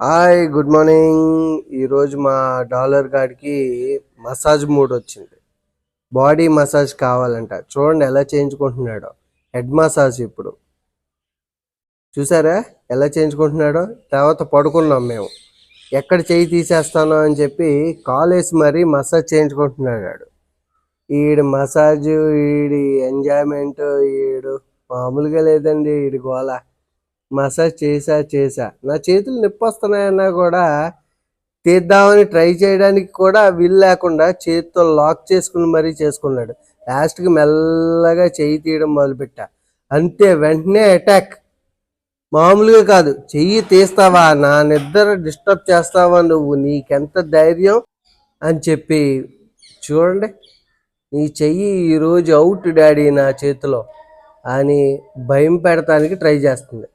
Hi good morning. ఈరోజు మా dollar గాడికి మసాజ్ మూడ్ వచ్చింది. బాడీ మసాజ్ కావాలంట. చూడండి ఎలా చేయించుకుంటున్నాడో. హెడ్ మసాజ్ ఇప్పుడు. చూసారా? ఎలా చేయించుకుంటున్నాడో? తర్వాత పడుకున్నాం మేము. ఎక్కడ చేయి తీసేస్తానో అని చెప్పి కాల్ వేసి మరీ మసాజ్ చేయించుకుంటున్నాడు ఈడు మసాజ్ ఈడి ఎంజాయ్మెంట్ ఈడు మామూలుగా లేదండి ఈడి గోల. మసాజ్ చేసా చేసా. నా చేతులు నొప్పి వస్తున్నాయన్నా కూడా తీద్దామని ట్రై చేయడానికి కూడా వీలు లేకుండా చేతితో లాక్ చేసుకుని మరీ చేసుకున్నాడు. లాస్ట్కి మెల్లగా చెయ్యి తీయడం మొదలుపెట్టా. అంతే వెంటనే అటాక్. మామూలుగా కాదు. చెయ్యి తీస్తావా? నా నిద్ర డిస్టర్బ్ చేస్తావా నువ్వు? నీకెంత ధైర్యం? అని చెప్పి చూడండి. నీ చెయ్యి ఈరోజు అవుట్ డాడీ నా చేతిలో అని భయం పెడతానికి ట్రై చేస్తుంది.